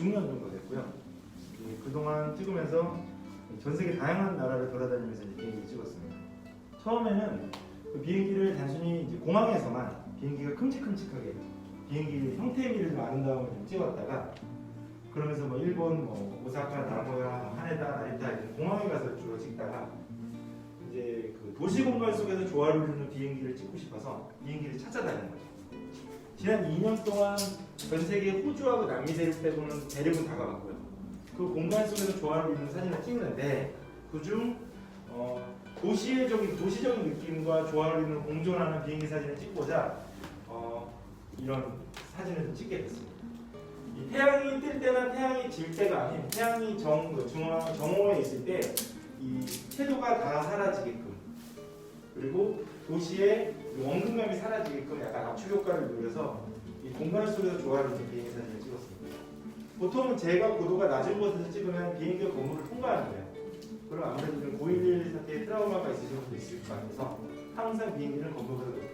6년 정도 됐고요. 예, 그동안 찍으면서 전 세계 다양한 나라를 돌아다니면서 비행기를 찍었습니다. 처음에는 그 비행기를 단순히 이제 공항에서만 비행기가 큼직큼직하게 비행기 형태미를 좀 아름다움을 좀 찍었다가 그러면서 뭐 일본 뭐 오사카, 나고야, 하네다, 나리타 공항에 가서 주로 찍다가 이제 그 도시 공간 속에서 조화를 이루는 비행기를 찍고 싶어서 비행기를 찾아다니는 거죠. 지난 2년 동안 전 세계 호주하고 남미 대륙 빼고는 대륙은 다 가봤고요. 그 공간 속에서 조화를 이루는 사진을 찍는데 그중 어, 도시적인 도시적인 느낌과 조화를 이루는 공존하는 비행기 사진을 찍고자 어, 이런 사진을 좀 찍게 됐습니다. 이 태양이 뜰 때나 태양이 질 때가 아닌 태양이 정 그 중앙 정오에 있을 때 이 채도가 다 사라지게끔 그리고 도시의 이 원근감이 사라지게끔 약간 압축 효과를 노려서 이 공간 속에서 조화를 이루는 비행기 사진을 찍었습니다. 보통은 제가 고도가 낮은 곳에서 찍으면 비행기가 건물을 통과하는 거예요. 그럼 아무래도 좀9.11 사태에 트라우마가 있으신 분도 있을 것 같아서 항상 비행기는 건물보다 높게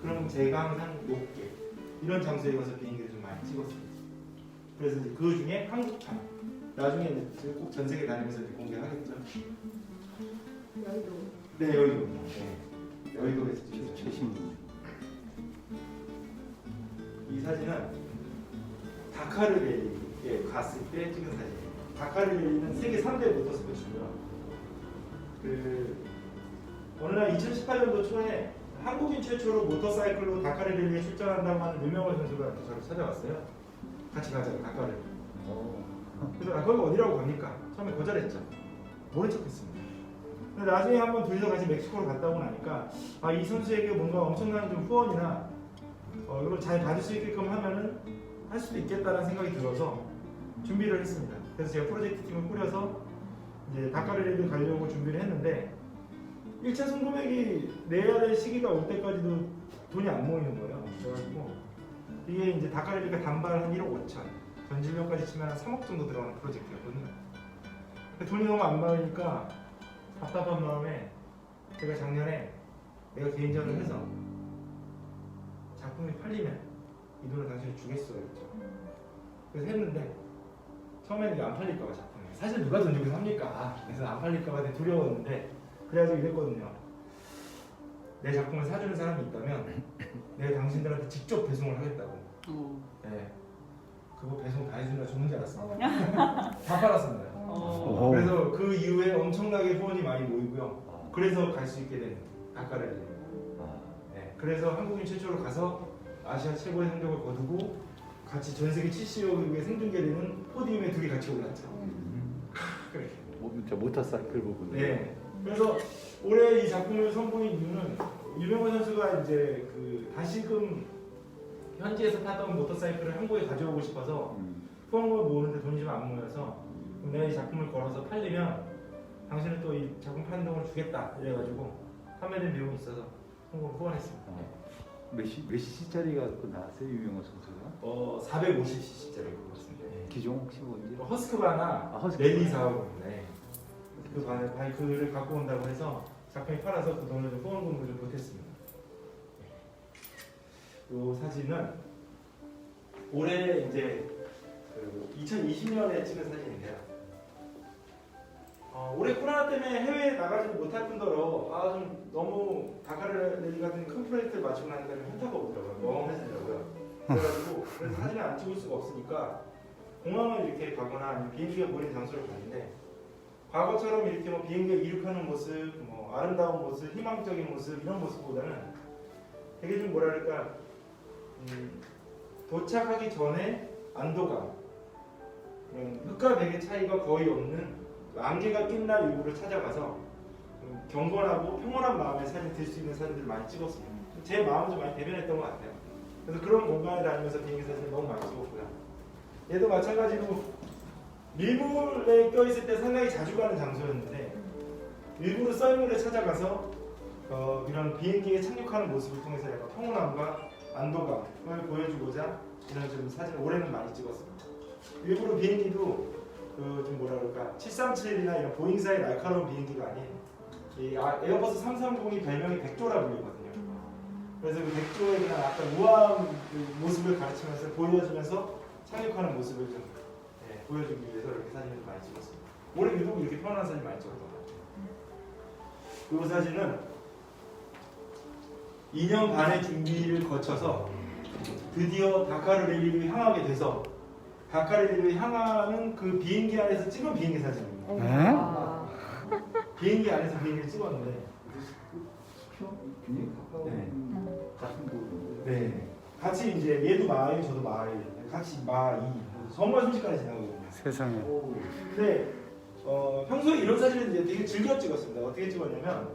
그럼 제가 항상 높게 이런 장소에 가서 비행기를 좀 많이 찍었습니다. 그래서 이제 그 중에 한국판 나중에 이제 꼭 전 세계 다니면서 이제 공개하겠죠. 여의도. 네 여의도. 네. 여의도에서 찍었어요. 최신 이 사진은 다카르레이에 갔을 때 찍은 사진이에요. 다카르레이는 세계 3대 모터스포츠고요. 그 어느 날 2018년도 초에 한국인 최초로 모터사이클로 다카르레이에 출전한다고 하는 유명한 선수가 저를 찾아왔어요. 같이 가자고 다카르. 그래서 아, 거기 어디라고 갑니까? 처음에 거절했죠. 모른 척했습니다. 근데 나중에 한번 둘이서 같이 멕시코로 갔다 오고 나니까 아 이 선수에게 뭔가 엄청난 좀 후원이나 어, 이걸 잘 받을 수 있게끔 하면은 할 수도 있겠다는 생각이 들어서 준비를 했습니다. 그래서 제가 프로젝트 팀을 꾸려서 이제 다카르레이를 가려고 준비를 했는데 1차 송금액이 내야 될 시기가 올 때까지도 돈이 안 모이는 거예요. 그래가지고 이게 이제 다카르레이가 단발 한 1억 5천, 전진료까지 치면 한 3억 정도 들어가는 프로젝트였거든요. 돈이 너무 안 모이니까 답답한 마음에 제가 작년에 내가 개인전을 해서 작품이 팔리면 이 돈을 당신이 주겠어요 그랬죠. 그래서 했는데 처음에는 이게 안 팔릴까봐 작품이. 사실 누가 돈 주고 삽니까? 그래서 안 팔릴까봐 되게 두려웠는데 그래가지고 이랬거든요. 내 작품을 사주는 사람이 있다면 내가 당신들한테 직접 배송을 하겠다고. 네. 그거 배송 다 해주느라 죽는 줄 알았습니다 다 팔았습니다 오. 그래서 그 이후에 엄청나게 후원이 많이 모이고요 그래서 갈 수 있게 된 아까를 네, 그래서 한국인 최초로 가서 아시아 최고의 성적을 거두고 같이 전 세계 70여 개국의 생중계되는 포디움에 둘이 같이 올랐죠. 그래. 저 모터사이클 부분. 네. 그래서 올해 이 작품을 선보인 이유는 유명한 선수가 이제 그 다시금 현지에서 타던 모터사이클을 한국에 가져오고 싶어서 음. 후원금을 모으는데 돈이 좀 안 모여서 내가 이 작품을 걸어서 팔리면 당신은 또 이 작품 파는 돈을 주겠다 이래가지고 판매된 비용이 있어서 후원금 후원했습니다. 몇시 몇 cc짜리가 그 나왔어요 유명한 선수가? 어 450cc짜리 그거 같습니다. 네. 기종 혹시 뭔지? 허스크바나 아, 허스크바. 랠리 사업입니다. 네. 그 바- 바이크를 갖고 온다고 해서 작품이 팔아서 그 돈을 좀 후원금으로 좀 보탰습니다. 이 사진은 올해 이제 그 2020년에 찍은 사진인데요. 어, 올해 코로나 때문에 해외에 나가지 못할 뿐더러 아 좀 너무 다카르레리 같은 큰 프로젝트를 마치고 나니까 좀 현타가 오더라고요. 멍해지더라고요. 그래가지고 그래서 사진을 안 찍을 수가 없으니까 공항을 이렇게 가거나 아니면 비행기가 몰린 장소를 가는데 과거처럼 이렇게 뭐 비행기가 이륙하는 모습, 뭐 아름다운 모습, 희망적인 모습 이런 모습보다는 되게 좀 뭐랄까 음, 도착하기 전에 안도감, 음, 흙과 백의 차이가 거의 없는 안개가 낀 날 일부를 찾아가서 음, 경건하고 평온한 마음에 사진 들 수 있는 사진들을 많이 찍었습니다. 제 마음을 좀 많이 대변했던 것 같아요. 그래서 그런 공간에 다니면서 비행기 사진을 너무 많이 찍었고요. 얘도 마찬가지로 밀물에 껴있을 때 상당히 자주 가는 장소였는데 일부러 썰물에 찾아가서 어, 이런 비행기에 착륙하는 모습을 통해서 약간 평온함과 안도감을 보여주고자 이런 좀 사진을 올해는 많이 찍었습니다. 일부러 비행기도 그 좀 뭐라 그럴까 737이나 이런 보잉사의 날카로운 비행기가 아닌 이 아- 에어버스 330이 별명이 백조라 불리거든요. 그래서 그 백조의 그냥 약간 우아한 그 모습을 가르치면서 보여주면서 착륙하는 모습을 좀 보여주기 위해서 이렇게 사진을 많이 찍었습니다. 올해 유독 이렇게 편안한 사진 많이 찍었던 것 같아요. 이 사진은 2년 반의 준비를 거쳐서 드디어 다카르 랠리를 향하게 돼서 랠리를 향하는 그 비행기 안에서 찍은 비행기 사진입니다. 네? 아, 비행기 안에서 비행기를 찍었는데 네. 곳인데. 네. 같이 이제 얘도 마을 저도 마을 같이 마이 정말 순식간에 지나거든요. 세상에. 오. 근데 어, 평소에 이런 사진을 이제 되게 즐겨 찍었습니다. 어떻게 찍었냐면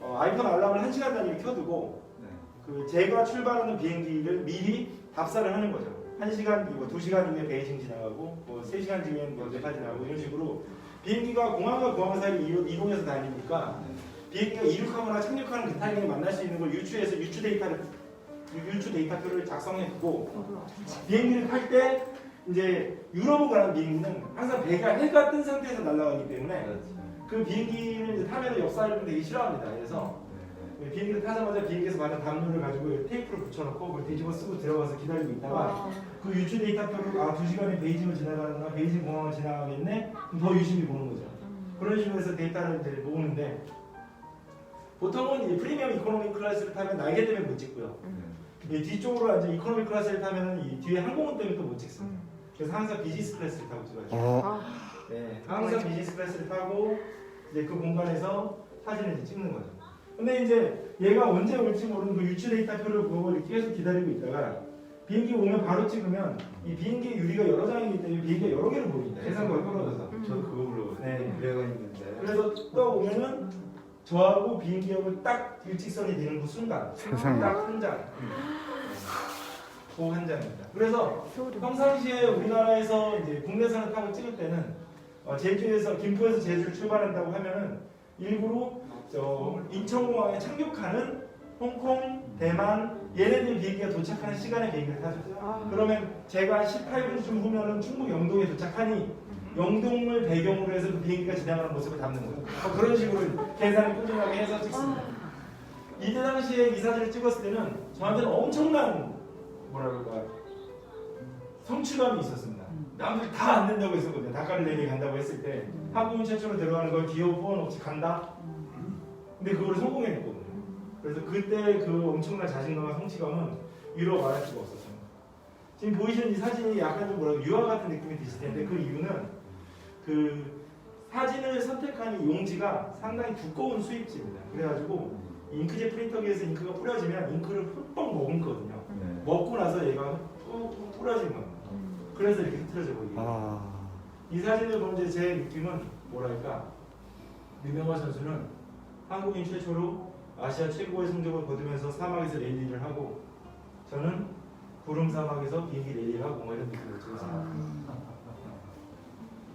어, 아이폰 알람을 1 시간 단위로 켜두고 네. 그 제가 출발하는 비행기를 미리 답사를 하는 거죠. 1 시간 이고 2 시간 이후에 베이징 지나가고 뭐 3 시간 뒤엔 뭐 네팔 지나가고 이런 식으로 비행기가 공항과 공항 사이를 이동- 이동해서 다니니까 비행기가 이륙하거나 착륙하는 그 타이밍에 만날 수 있는 걸 유추해서 유추 데이터를 유추 데이터표를 작성했고 비행기를 탈 때 이제 유럽으로 가는 비행기는 항상 배가 해가 뜬 상태에서 날아가기 때문에 그렇죠. 그 비행기를 이제 타면 역사를 되게 싫어합니다. 그래서 네. 비행기를 타자마자 비행기에서 받은 담요를 가지고 테이프를 붙여놓고 그걸 뒤집어 쓰고 들어가서 기다리고 있다가 아, 그 유추 데이터표를 아, 두 시간에 베이징을 지나가는구나 베이징 공항을 지나가겠네 그럼 더 유심히 보는 거죠. 그런 식으로 해서 데이터를 이제 모으는데 보통은 이 프리미엄 이코노미 클래스를 타면 날개 때문에 못 찍고요. 이 뒤쪽으로 앉아 이코노미 클래스를 타면 이 뒤에 항공은 때문에 또 못 찍습니다. 그래서 항상 비즈니스 클래스를 타고 찍어야죠. 어. 아, 네, 항상 비즈니스 클래스를 타고 이제 그 공간에서 사진을 이제 찍는 거죠. 근데 이제 얘가 언제 올지 모르는 그 유추 데이터 표를 보고 이렇게 계속 기다리고 있다가 비행기 오면 바로 찍으면 이 비행기 유리가 여러 장이기 때문에 비행기가 여러 개를 보입니다. 해상도가 떨어져서. 저도 그거 물어보고 네. 배가 있는데. 그래서 또 오면은 저하고 비행기하고 딱 일직선이 되는 그 순간 세상에. 딱 한 장. 그한 장입니다. 그래서. 평상시에 우리나라에서 이제 국내선을 타고 찍을 때는 어, 제주에서 김포에서 제주를 출발한다고 하면은 일부러 저 인천공항에 착륙하는 홍콩, 대만 얘네들 비행기가 도착하는 시간에 비행기를 타죠. 아, 그러면 제가 18분쯤 후면은 충북 영동에 도착하니 영동을 배경으로 해서 그 비행기가 지나가는 모습을 담는 거예요. 어, 그런 식으로 계산을 꾸준하게 해서 찍습니다. 이때 당시에 이 사진을 찍었을 때는 저한테는 엄청난 뭐라 그럴까 성취감이 있었습니다. 남들이 다안 된다고 했었거든요. 다카를 내리 간다고 했을 때 한국인 최초로 들어가는 걸 기호 후원 없이 간다. 근데 그걸 성공해냈거든요. 그래서 그때 그 엄청난 자신감과 성취감은 위로 말할 수가 없었습니다. 지금 보이시는 이 사진이 약간 좀 뭐라 유화 같은 느낌이 드실 텐데 그 이유는 그 사진을 선택한 이 용지가 상당히 두꺼운 수입지입니다. 그래가지고 잉크젯 프린터기에서 잉크가 뿌려지면 잉크를 흠뻑 머금거든요. 네. 먹고 나서 얘가 푹 뿌려진 겁니다. 그래서 이렇게 흐트러져 보이게. 아. 이 사진을 보면 이제 제 느낌은 뭐랄까 유명한 선수는 한국인 최초로 아시아 최고의 성적을 거두면서 사막에서 랠리를 하고 저는 구름 사막에서 비행기 랠리를 하고 뭐 이런 느낌을 찍었습니다.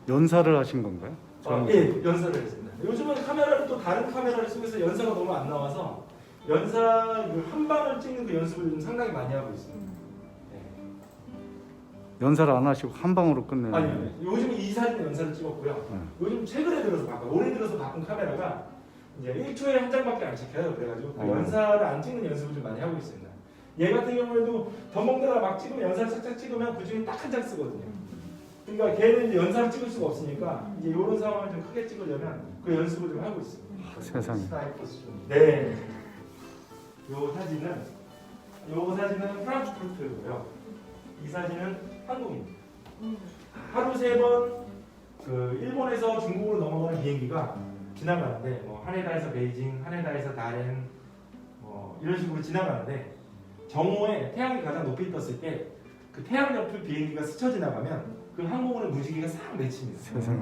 연사를 하신 건가요? 어, 예, 연사를 했습니다. 요즘은 카메라를 또 다른 카메라를 쓰면서 연사가 너무 안 나와서 연사 그한 방을 찍는 그 연습을 요즘 상당히 많이 하고 있습니다. 네. 연사를 안 하시고 한 방으로 끝내는. 아니요, 아니요. 요즘 이 사진 연사를 찍었고요. 네. 요즘 최근에 들어서 바꿔 올해 들어서 바꾼 카메라가 이제 1초에 한 장밖에 안 찍혀요. 그래가지고 그 어. 연사를 안 찍는 연습을 좀 많이 하고 있습니다. 얘 같은 경우에도 덤벙대다가 막 찍으면 연사를 착착 찍으면 그 중에 딱 한 장 쓰거든요. 그러니까 걔는 이제 연사를 찍을 수가 없으니까 이제 이런 상황을 좀 크게 찍으려면 그 연습을 좀 하고 있습니다. 세상에. 네. 요 사진은 요 사진은 프랑크푸르트고요. 이 사진은 한국입니다. 하루 세 번 그 일본에서 중국으로 넘어가는 비행기가 지나가는데 뭐 하네다에서 베이징, 하네다에서 다렌 뭐 이런 식으로 지나가는데 정오에 태양이 가장 높이 떴을 때 그 태양 옆을 비행기가 스쳐 지나가면 그 항공우의 무지개가 싹 맺힙니다. 세상에.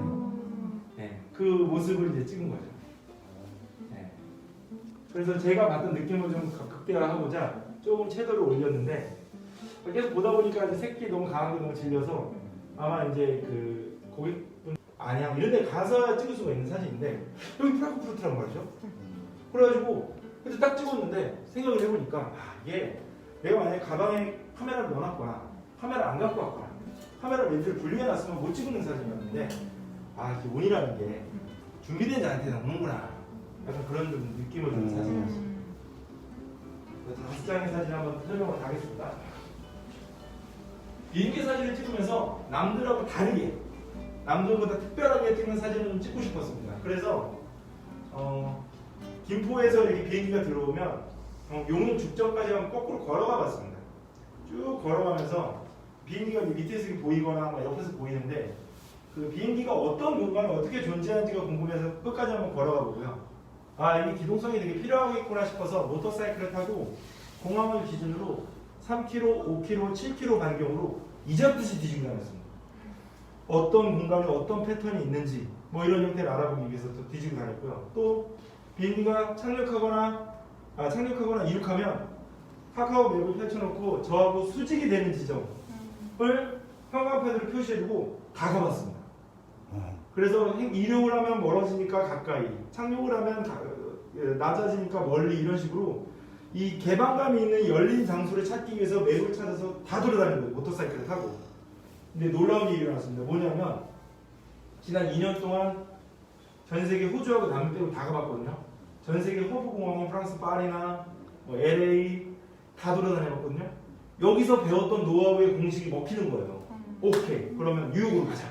네, 그 모습을 이제 찍은 거죠. 네. 그래서 제가 받던 느낌을 좀 극- 극대화하고자 조금 채도를 올렸는데 계속 보다 보니까 이제 색이 너무 강한 게 너무 질려서 아마 이제 그 고객분 안양 이런 데 가서 찍을 수가 있는 사진인데 여기 프랑크푸르트란 말이죠. 그래가지고 그때 딱 찍었는데 생각을 해보니까 아 이게 내가 만약에 가방에 카메라를 넣어놨거나 카메라 안 갖고 왔거나 카메라 렌즈를 분리해놨으면 못 찍는 사진이었는데 아 이게 운이라는 게 준비된 자한테 남는구나 약간 그런 좀 느낌을 주는 음. 그래서 다섯 장의 사진 한번 설명을 하겠습니다. 비행기 사진을 찍으면서 남들하고 다르게 남들보다 특별하게 찍는 사진을 좀 찍고 싶었습니다. 그래서 어, 김포에서 이렇게 비행기가 들어오면 어, 용인 죽전까지 한번 거꾸로 걸어가 봤습니다. 쭉 걸어가면서 비행기가 밑에서 보이거나 막 옆에서 보이는데 그 비행기가 어떤 공간에 어떻게 존재하는지가 궁금해서 끝까지 한번 걸어가 보고요. 아 이게 기동성이 되게 필요하겠구나 싶어서 모터사이클을 타고 공항을 기준으로 3km, 5km, 7km 반경으로 이잡듯이 뒤지고 다녔습니다. 어떤 공간에 어떤 패턴이 있는지 뭐 이런 형태를 알아보기 위해서 또 뒤지고 다녔고요. 또 비행기가 착륙하거나 아, 착륙하거나 이륙하면 카카오 맵을 펼쳐놓고 저하고 수직이 되는 지점을 형광펜으로 표시해두고 다 가봤습니다. 그래서 행- 이륙을 하면 멀어지니까 가까이, 착륙을 하면 가- 예, 낮아지니까 멀리 이런 식으로 이 개방감이 있는 열린 장소를 찾기 위해서 맵을 찾아서 다 돌아다니는 거예요. 모터사이클을 타고. 근데 놀라운 일이 일어났습니다. 뭐냐면 지난 2년 동안 전 세계 호주하고 남미 빼고 다 가봤거든요. 전 세계 허브 공항인 프랑스 파리나 뭐 LA 다 돌아다녀봤거든요. 여기서 배웠던 노하우의 공식이 먹히는 거예요. 오케이. 그러면 뉴욕으로 가자.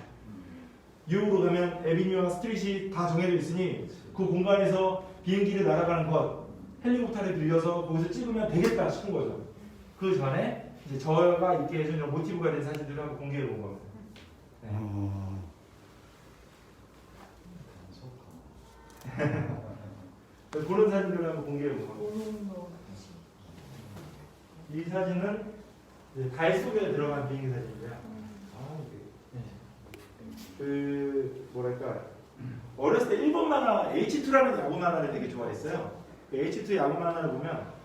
뉴욕으로 가면 에비뉴와 스트릿이 다 정해져 있으니 그 공간에서 비행기를 날아가는 것, 헬리콥터를 빌려서 거기서 찍으면 되겠다 싶은 거죠. 그 전에 이제 저가 있게 해준 이런 모티브가 된 사진들을 한번 공개해 본 겁니다. 네. 어. 그런 사진들을 한번 공개해 본 겁니다. 오는 거이 사진은 이제 달 속에 들어간 비행기 사진인데요. 아, 이게. 그 뭐랄까 어렸을 때 일본 만화 H2라는 야구 만화를 되게 좋아했어요. 그 H2 야구 만화를 보면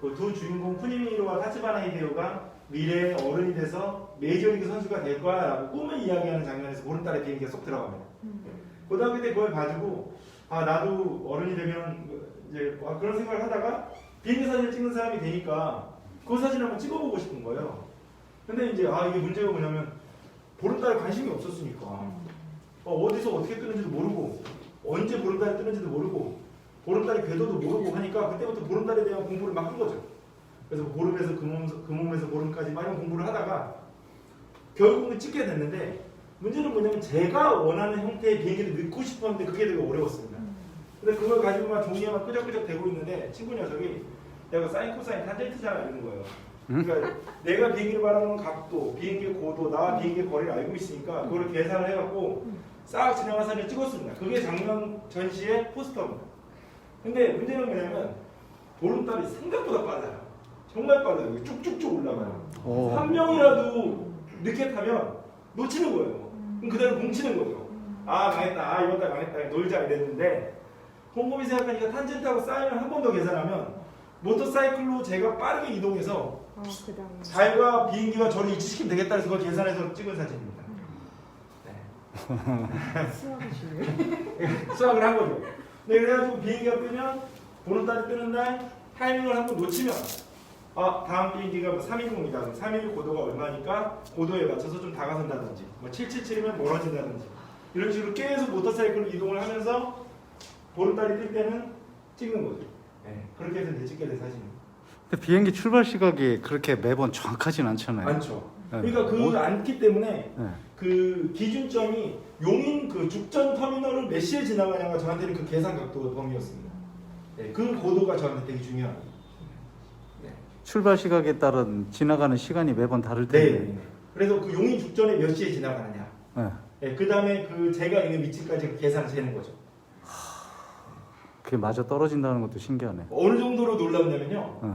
그 두 주인공 쿠니미로와 타치바나 히데오가 미래의 어른이 돼서 메이저리그 선수가 될 거야 라고 꿈을 이야기하는 장면에서 보름달에 비행기가 쏙 들어갑니다. 고등학교 때 그걸 가지고 아 나도 어른이 되면 이제 아, 그런 생각을 하다가 비행기 사진을 찍는 사람이 되니까 그 사진 한번 찍어보고 싶은 거예요. 근데 이제 아 이게 문제가 뭐냐면 보름달에 관심이 없었으니까 어, 어디서 어떻게 뜨는지도 모르고 언제 보름달이 뜨는지도 모르고 보름달의 궤도도 모르고 하니까 그때부터 보름달에 대한 공부를 막 한 거죠. 그래서 보름에서 금음, 금음에서 보름까지 막 이런 공부를 하다가 결국은 찍게 됐는데 문제는 뭐냐면 제가 원하는 형태의 비행기를 넣고 싶었는데 그게 되게 어려웠습니다. 근데 그걸 가지고 막 종이에 막 끄적끄적 대고 있는데 친구 녀석이 내가 사인 코사인 탄젠트잖아 이러는 거예요. 그러니까 내가 비행기를 바라보는 각도, 비행기의 고도, 나와 비행기의 거리를 알고 있으니까 그거를 계산을 해갖고 싹 지나간 사진을 찍었습니다. 그게 장면 전시의 포스터입니다. 근데 문제는 뭐냐면 보름달이 생각보다 빨라요. 정말 빨라요. 이게 쭉쭉쭉 올라가요. 오. 한 명이라도 늦게 타면 놓치는 거예요. 그럼 그대로 뭉치는 거죠. 아 망했다. 아 이번 달 망했다. 놀자 이랬는데 곰곰이 생각하니까 탄젠트하고 사인을 한 번 더 계산하면 모터사이클로 제가 빠르게 이동해서 아, 그 다음에. 달과 비행기가 저를 이치시키면 되겠다 해서 그걸 계산해서 찍은 사진입니다. 수학이 중요해. 수학을 한 거죠. 네, 그래가지고 비행기가 뜨면 보름 달이 뜨는 날 타이밍을 한 번 놓치면 아 다음 비행기가 뭐 310이다. 그럼 3일 고도가 얼마니까 고도에 맞춰서 좀 다가선다든지 뭐 777이면 멀어진다든지 이런 식으로 계속 모터사이클로 이동을 하면서 보름달이 뜰 때는 찍는 거죠. 네, 그렇게 해서 이제 찍게 된 사진입니다. 근데 비행기 출발 시각이 그렇게 매번 정확하진 않잖아요. 많죠. 네. 그러니까 그 뭐- 않기 때문에 네. 그 기준점이 용인 그 죽전 터미널을 몇 시에 지나가냐가 저한테는 그 계산 각도 범위였습니다. 네, 그 고도가 저한테 되게 중요합니다. 네. 출발 시각에 따른 지나가는 시간이 매번 다를 네. 텐데. 네. 그래서 그 용인 죽전에 몇 시에 지나가느냐. 네. 네, 그 다음에 그 제가 있는 위치까지 그 계산을 재는 거죠. 그게 마저 떨어진다는 것도 신기하네. 어느 정도로 놀랍냐면요. 네.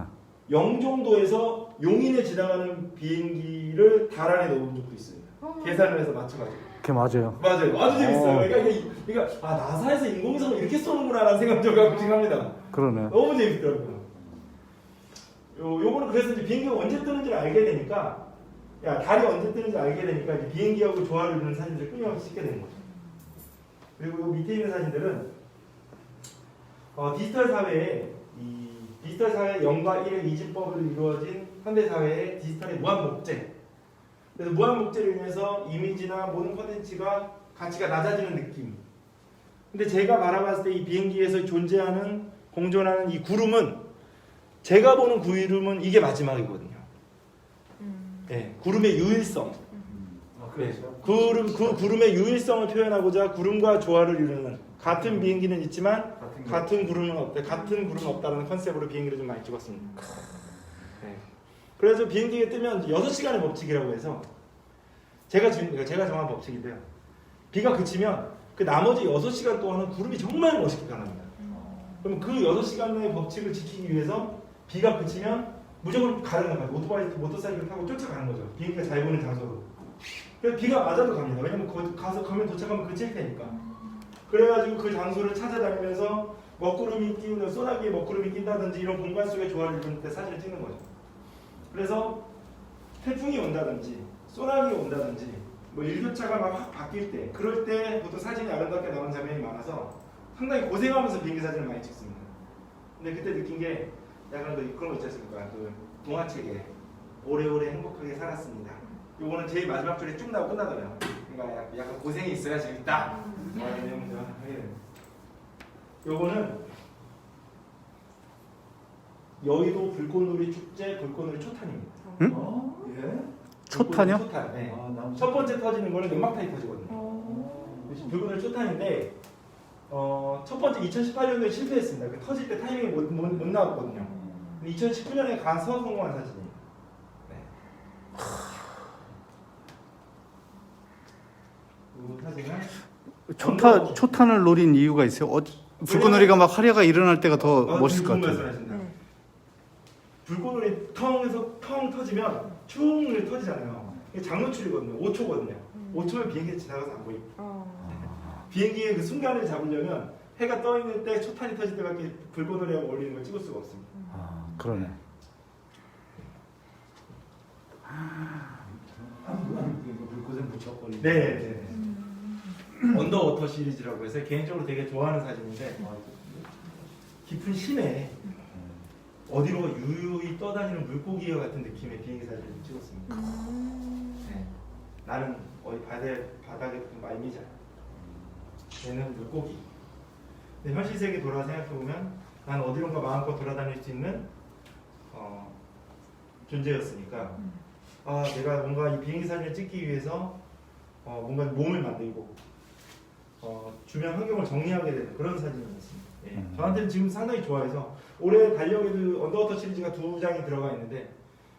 영종도에서 용인에 지나가는 비행기를 달 안에 넣은 적도 있습니다. 어. 계산을 해서 맞춰가지고. 그게 맞아요. 맞아요. 아주 재밌어요. 어. 그러니까 이게, 그러니까 아 나사에서 인공위성을 이렇게 쏘는구나라는 생각 좀 가끔씩 합니다. 그러네. 너무 재밌더라고요. 요 요거는 그래서 이제 비행기가 언제 뜨는지를 알게 되니까 야 달이 언제 뜨는지 알게 되니까 이제 비행기하고 조화를 이루는 사진들을 끊임없이 찍게 되는 거죠. 그리고 요 밑에 있는 사진들은 어, 디지털 사회에 이 디지털 사회 0과 1의 이진법으로 이루어진 현대 사회의 디지털의 무한 목재. 그래서 무한 목재로 인해서 이미지나 모든 컨텐츠가 가치가 낮아지는 느낌. 근데 제가 바라봤을 때 이 비행기에서 존재하는 공존하는 이 구름은 제가 보는 구름은 이게 마지막이거든요. 음. 네, 구름의 유일성. 아, 네, 구름 그 구름의 유일성을 표현하고자 구름과 조화를 이루는 같은 비행기는 있지만 같은 같은 구름은 없다. 같은 구름은 없다라는 컨셉으로 비행기를 좀 많이 찍었습니다. 네. 그래서 비행기가 뜨면 6시간의 법칙이라고 해서 제가 준 그러니까 제가 정한 법칙인데요. 비가 그치면 그 나머지 6시간 동안은 구름이 정말 멋있게 변합니다. 그럼 그 6시간의 법칙을 지키기 위해서 비가 그치면 무조건 가는 거예요. 오토바이, 모터사이클 타고 쫓아가는 거죠. 비행기가 잘 보이는 장소로. 그래서 비가 맞아도 갑니다. 왜냐면 가서 가면 도착하면 그칠 테니까. 그래가지고 그 장소를 찾아다니면서 먹구름이 끼우는 소나기에 먹구름이 낀다든지 이런 공간 속의 조화를 이루는 때 사진을 찍는 거죠. 그래서 태풍이 온다든지 소나기 온다든지 뭐 일교차가 막 확 바뀔 때 그럴 때 보통 사진이 아름답게 나오는 장면이 많아서 상당히 고생하면서 비행기 사진을 많이 찍습니다. 근데 그때 느낀 게 약간 그 그런 거 있지 않습니까? 그 동화책에 오래오래 행복하게 살았습니다. 요거는 제일 마지막 줄에 쭉 나오고 끝나더라고요. 그러니까 약- 약간 고생이 있어야 재밌다. 뭐 이런 하게 됩니다. 요거는 여의도 불꽃놀이 축제 불꽃놀이 초탄입니다. 응? 어? 예? 초탄이요? 초탄. 네. 아, 남- 첫 번째 터지는 거는 연막탄이 터지거든요. 어. 불꽃놀이 초탄인데 어, 첫 번째 2018년도에 실패했습니다. 그 터질 때 타이밍이 못, 못, 못 나왔거든요. 2019년에 가서 성공한 사진이에요. 네. 이 사진은 초탄 초탄을 노린 이유가 있어요. 어, 불꽃놀이가 막 화려가 일어날 때가 더 어, 멋있을 것 같아요. 말씀하신다. 네. 불꽃놀이 텅에서 텅 터지면 충을 터지잖아요. 이게 장노출이거든요. 5초거든요. 음. 5초면 비행기 지나가서 안 보이고 어. 비행기의 그 순간을 잡으려면 해가 떠 있는 때 초탄이 터질 때밖에 불꽃놀이하고 어울리는 걸 찍을 수가 없습니다. 아, 그러네. 물고생. 네, 네. 언더워터 시리즈라고 해서 개인적으로 되게 좋아하는 사진인데 깊은 심해 어디로 유유히 떠다니는 물고기와 같은 느낌의 비행기 사진을 찍었습니다. 네. 나는 어디 바다에 바닥에 붙은 말미잘. 얘는 물고기. 근데 현실 세계 돌아 생각해 보면 난 어디론가 마음껏 돌아다닐 수 있는 어, 존재였으니까 아 내가 뭔가 이 비행기 사진을 찍기 위해서 어, 뭔가 몸을 만들고 어, 주변 환경을 정리하게 되는 그런 사진이었습니다. 예. 음. 저한테는 지금 상당히 좋아해서 올해 달력에도 언더워터 시리즈가 두 장이 들어가 있는데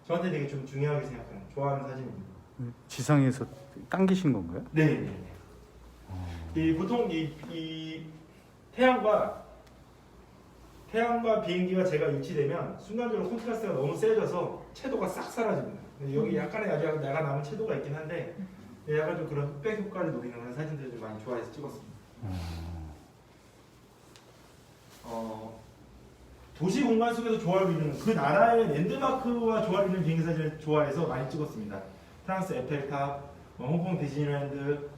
저한테 되게 좀 중요하게 생각하는 좋아하는 사진입니다. 지상에서 당기신 건가요? 네, 네, 네. 이 보통 이, 이 태양과 태양과 비행기가 제가 일치되면 순간적으로 콘트라스트가 너무 세져서 채도가 싹 사라집니다. 근데 여기 약간의 아직 내가 남은 채도가 있긴 한데 약간 좀 그런 흑백 효과를 노리는 그런 사진들을 좀 많이 좋아해서 찍었습니다. 어, 도시 공간 속에서 조화를 이루는 그 나라의 랜드마크와 조화를 이루는 비행기 사진을 좋아해서 많이 찍었습니다. 프랑스 에펠탑, 뭐 홍콩 디즈니랜드,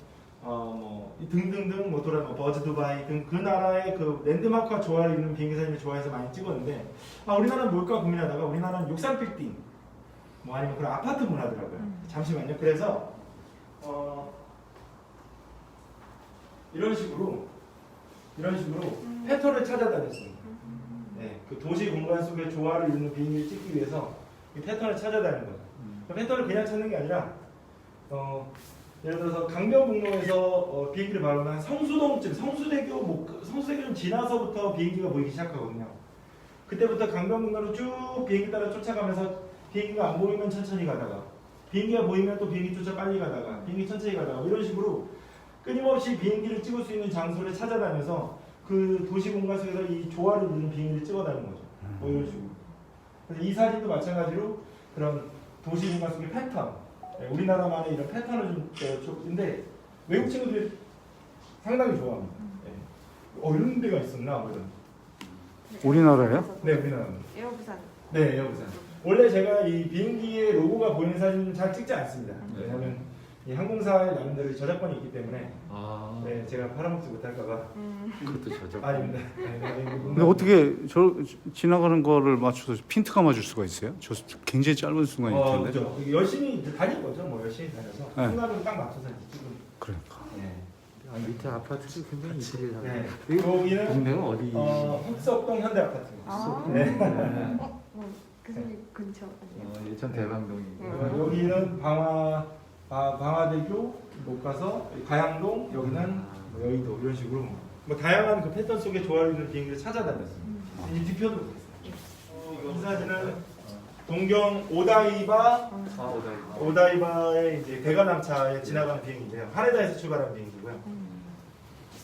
어, 뭐 등등등 뭐 돌아 뭐 버즈 두바이 등 그 나라의 그 랜드마크와 조화를 이루는 비행기 사진을 좋아해서 많이 찍었는데 아 우리나라는 뭘까 고민하다가 우리나라는 육상 빌딩 뭐 아니면 그런 아파트 문화더라고요. 음. 잠시만요. 그래서 어, 이런 식으로 이런 식으로 패턴을 찾아다녔습니다. 네, 그 도시 공간 속의 조화를 이루는 비행기를 찍기 위해서 이 패턴을 찾아다니는 거죠. 그 패턴을 그냥 찾는 게 아니라 어, 예를 들어서 강변북로에서 어, 비행기를 바르면 성수동쯤 성수대교 목 성수대교 좀 지나서부터 비행기가 보이기 시작하거든요. 그때부터 강변북로로 쭉 비행기 따라 쫓아가면서 비행기가 안 보이면 천천히 가다가 비행기가 보이면 또 비행기 쫓아 빨리 가다가 비행기 천천히 가다가 이런 식으로 끊임없이 비행기를 찍을 수 있는 장소를 찾아다녀서 그 도시 공간 속에서 이 조화를 이루는 비행기를 찍어다는 거죠. 뭐 이런 식으로. 그래서 이 사진도 마찬가지로 그런 도시 공간 속의 패턴, 네, 우리나라만의 이런 패턴을 좀 어, 줬는데 외국 친구들이 상당히 좋아합니다. 네. 어 이런 데가 있었나 뭐 이런. 우리나라요? 네, 우리나라. 에어부산. 네, 여부산. 원래 제가 이 비행기의 로고가 보이는 사진은 잘 찍지 않습니다. 네. 왜냐하면 이 항공사의 나름대로 저작권이 있기 때문에 아. 네, 제가 팔아먹지 못할까봐 음. 그것도 저작. 아닙니다. 네, 네, 네, 근데 어떻게 저 지나가는 거를 맞춰서 핀트가 맞을 수가 있어요? 저 굉장히 짧은 순간일 어, 텐데. 그죠. 열심히 이제 다닐 거죠. 뭐 열심히 다녀서 네. 순간을 딱 맞춰서 이제 찍은. 그러니까. 네. 아, 밑에 아파트도 굉장히 이쁘게 네. 네. 여기는 동네가 어디? 어, 흑석동 현대 아파트. 아. 네. 어, 어, 교수님 근처 아니에요? 어, 예천 대방동이. 음. 여기는 방화 아, 방화대교 못 가서 가양동 여기는 뭐 여의도 이런 식으로 뭐 다양한 그 패턴 속에 조화를 비행기를 찾아다녔습니다. 이 뒤편으로 가겠습니다. 어, 이 사진은 동경 오다이바 아, 오다이. 오다이바의 이제 대관람차에 지나가는 비행기인데요. 하네다에서 출발한 비행기고요. 음.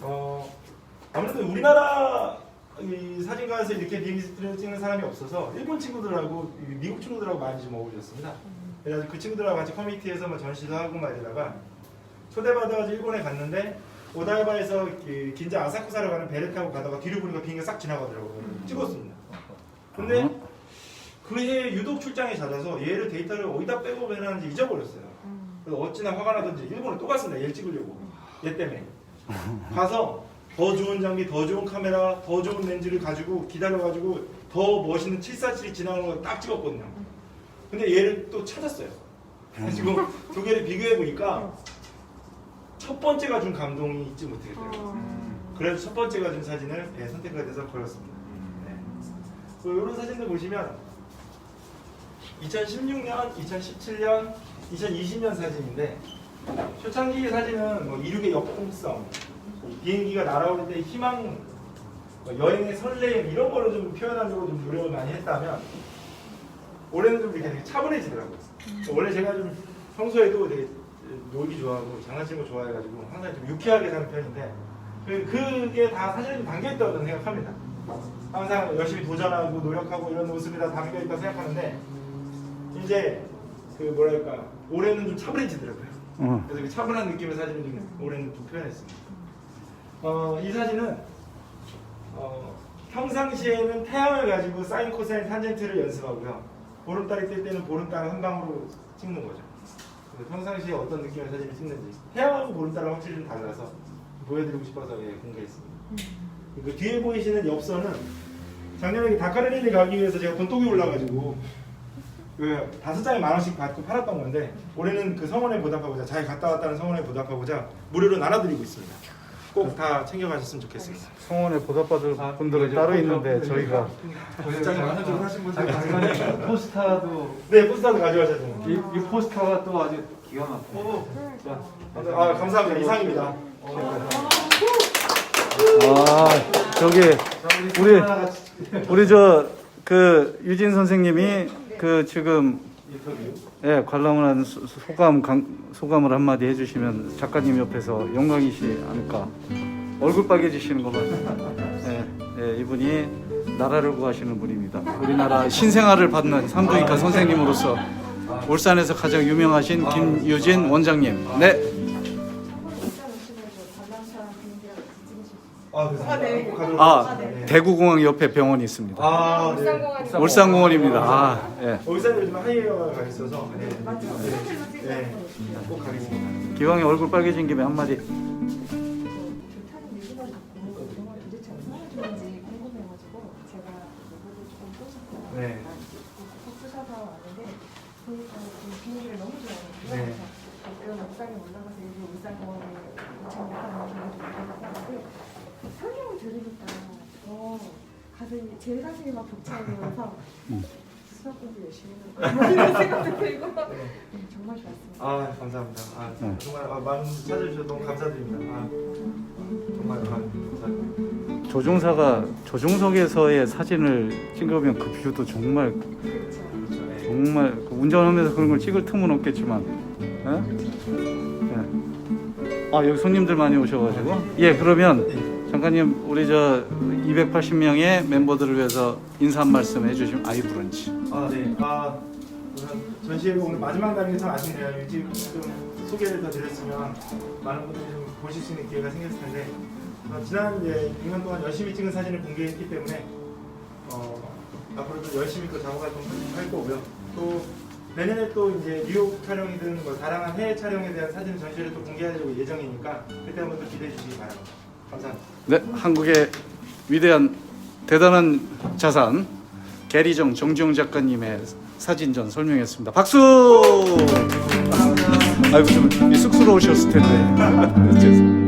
어, 아무래도 우리나라 이 사진관에서 이렇게 비행기를 찍는 사람이 없어서 일본 친구들하고 이 미국 친구들하고 많이 좀 어울렸습니다. 그래서 그 친구들하고 같이 커뮤니티에서 뭐 전시도 하고 말이다가 초대받아가지고 일본에 갔는데 오다이바에서 그 긴자 아사쿠사로 가는 배를 타고 가다가 뒤로 보니까 비행기가 싹 지나가더라고요. 찍었습니다. 근데 그 해에 유독 출장이 잦아서 얘를 데이터를 어디다 백업 해놨는지 잊어버렸어요. 음. 그래서 어찌나 화가 나던지 일본에 또 갔습니다. 얘를 찍으려고. 얘 때문에. 가서 더 좋은 장비, 더 좋은 카메라, 더 좋은 렌즈를 가지고 기다려가지고 더 멋있는 747이 지나가는 걸 딱 찍었거든요. 근데 얘를 또 찾았어요. 그래서 지금 두 개를 비교해 보니까 첫 번째가 준 감동이 잊지 못하겠더라고요. 어. 그래서 첫 번째가 준 사진을 예, 선택하게 돼서 걸었습니다. 네. 이런 사진들 보시면 2016년, 2017년, 2020년 사진인데 초창기 사진은 뭐 이륙의 역동성, 비행기가 날아올 때 희망, 뭐 여행의 설렘 이런 거를 좀 표현하려고 좀 노력을 많이 했다면 올해는 좀 이렇게 되게 차분해지더라고요. 원래 제가 좀 평소에도 되게 놀기 좋아하고 장난치는 거 좋아해가지고 항상 좀 유쾌하게 사는 편인데 그- 그게 다좀 담겨있다고 저는 생각합니다. 항상 열심히 도전하고 노력하고 이런 모습이 다 담겨있다고 생각하는데 이제 그 뭐랄까 올해는 좀 차분해지더라고요. 어. 그래서 그 차분한 느낌의 사진을 좀 올해는 좀 표현했습니다. 어, 이 사진은 어, 평상시에는 태양을 가지고 사인 코사인 탄젠트를 연습하고요. 보름달이 뜰 때는 보름달 한 방으로 찍는 거죠. 평상시에 어떤 느낌의 사진을 찍는지 태양하고 보름달은 확실히 좀 달라서 보여드리고 싶어서 예, 공개했습니다. 그 뒤에 보이시는 엽서는 작년에 다카르릴리 가기 위해서 제가 돈독이 올라가지고 그 다섯 장에 만 원씩 받고 팔았던 건데 올해는 그 성원에 보답하고자 잘 갔다 왔다는 성원에 보답하고자 무료로 나눠드리고 있습니다. 꼭 다 챙겨가셨으면 좋겠습니다. 성원에 보답받을 분들은 따로 있는데 저희가 장에 만 원씩 하신 분들 많으니까. 포스터도 네 포스터도 가져가셔서 이, 이 포스터가 또 아주 기가 막혀. 아 감사합니다 이상입니다. 아 저기 우리 우리 저 그 유진 선생님이 그 지금 인터뷰. 예, 관람을 한 소- 소감 강, 소감을 한마디 해주시면 작가님 옆에서 영광이시 않을까 얼굴 빨개지시는 거 봐요. 예, 예, 이분이 나라를 구하시는 분입니다. 우리나라 신생아를 받는 산부인과 선생님으로서 울산에서 가장 유명하신 김유진 원장님. 네, 아 아, 네. 꼭 아. 네. 대구공항 옆에 병원이 있습니다. 아 네. 울산공항 울산공원입니다. 아, 예. 울산에 요즘 하이에어가 가 있어서 네. 네. 네. 꼭 가겠습니다. 기왕에 얼굴 빨개진 김에 한마디. 좋다는 얘기가 있고 그동안 도대체 얼마나 좋은지 궁금해가지고 제가 이거를 조금 꽂았고 네. 왔는데 보니까 너무. 네. 옥상에 올라가서 여기 올라가는데 설명을 들으니까 더 가슴이 제 가슴이 막 벅차오면서 음. 수학 공부 열심히 이런 생각도 들고 네, 정말 좋았습니다. 아 감사합니다. 아 네. 정말 아, 많은 찾아주셔서 너무 감사드립니다. 아, 정말 아, 감사합니다. 조종사가 조종석에서의 사진을 찍으면 그 뷰도 정말 그렇죠. 네. 정말 그 운전하면서 그런 걸 찍을 틈은 없겠지만 예? 예. 아 여기 손님들 많이 오셔가지고 예 그러면 잠깐님 우리 저 280명의 멤버들을 위해서 인사 한 말씀 해주시면 아이 브런치 아 네. 아 우선 전시회 오늘 마지막 날이 참 아쉽네요. 일찍 좀 소개를 더 드렸으면 많은 분들이 좀 보실 수 있는 기회가 생겼을 텐데 어, 지난 이제 6년 동안 열심히 찍은 사진을 공개했기 때문에 어, 앞으로도 열심히 또 작업 활동 할 거고요. 또 내년에 또 이제 뉴욕 촬영이든 뭐 다양한 해외 촬영에 대한 사진 전시를 또 공개하려고 예정이니까 그때 한번 또 기대해 주시기 바랍니다. 네 한국의 위대한 대단한 자산 게리정 정지용 작가님의 사진전 설명했습니다. 박수! 아이고 좀 쑥스러우셨을 텐데. 죄송합니다